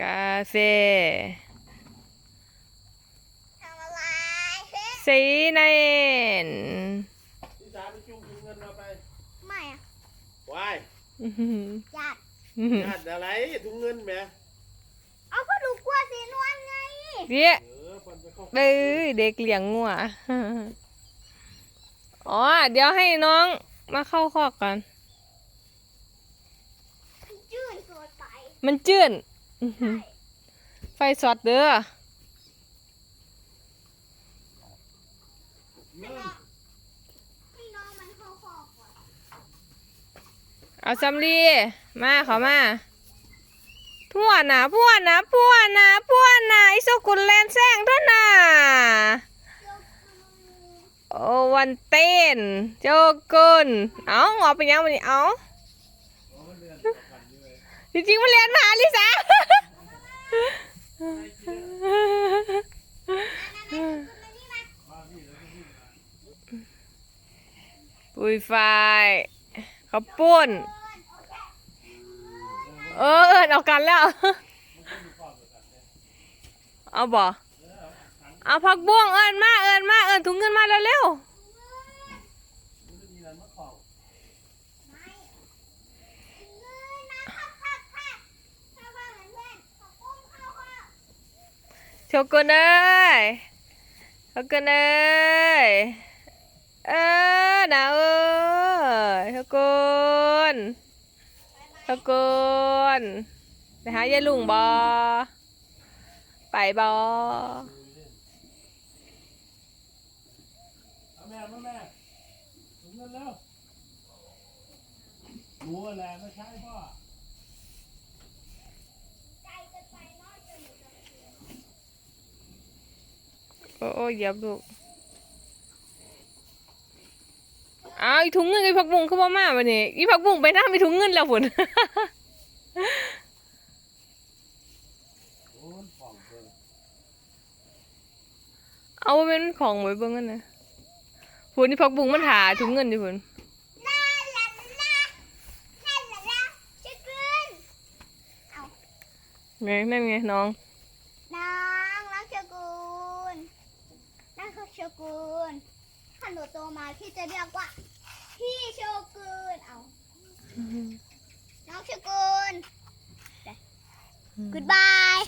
กาเฟทำอะไรสีเนนพี่สาวไปจุ้งถุงเงินมาไปไม่อะวายอื้อหือญาติอื้อหือญาติอะไรถุงเงินแหมเอาก็ดูกลัวสีนวลไงเดี๋ยวเออคนไปเข้าเอ้ยเด็กเลี้ยงงัวอ๋อ เดี๋ยวให้น้องมาเข้าคอกกันจืดเกินไป มันจืดอื้อหือ ไฟสอดเด้อให้น้องให้น้องมันเข้าคอกก่อนเอาซัมลีมาเขามาพวน่ะพวน่ะพวน่ะพวน่ะไอโซกุลแลนแซงเท่าน่ะยกมือโอ้วันเต้นโจกุนเอางอไปยังวันนี้เอาจริงๆมันเรียนมหาลิสา ปุยไฟเขาวปุ้น เออเอินเอากันแล้ว เอาบ่เอาผักบ้วงเอินมาเอินมาเอินถุงเงินมาแล้วเร็วโชกุนเอ้ยโชกุนเอ้ยเออ นาวเอ้ยโชกุนโชกุนไปหายายลุงบอไปบอเอาแม่มาแม่ถุงเงินแล้วหนูอะไรไม่ใช่พ่อโอ้โอ้เหยับลูก อ้าวอีถุงเงินไอ้ผักบุ้งเขาบ่มาวันนี้อีผักบุ้งไปหน้ามีถุงเงินแล้วฝุ่น โอ้ยของเพิ่งเอาไว้เป็นของไว้เบิ่งกันนะฝุ่นนี่ผักบุ้งมันหาถุงเงินอยู่ฝุ่นลาลาลาลาลาลาลาชิคกี้ไงนั่นไงน้อง น้องรักชกุลรักชกุล ถ้าหนูโตมาพี่จะเรียกว่า พี่โชกุลเอา น้องชกุล Goodbye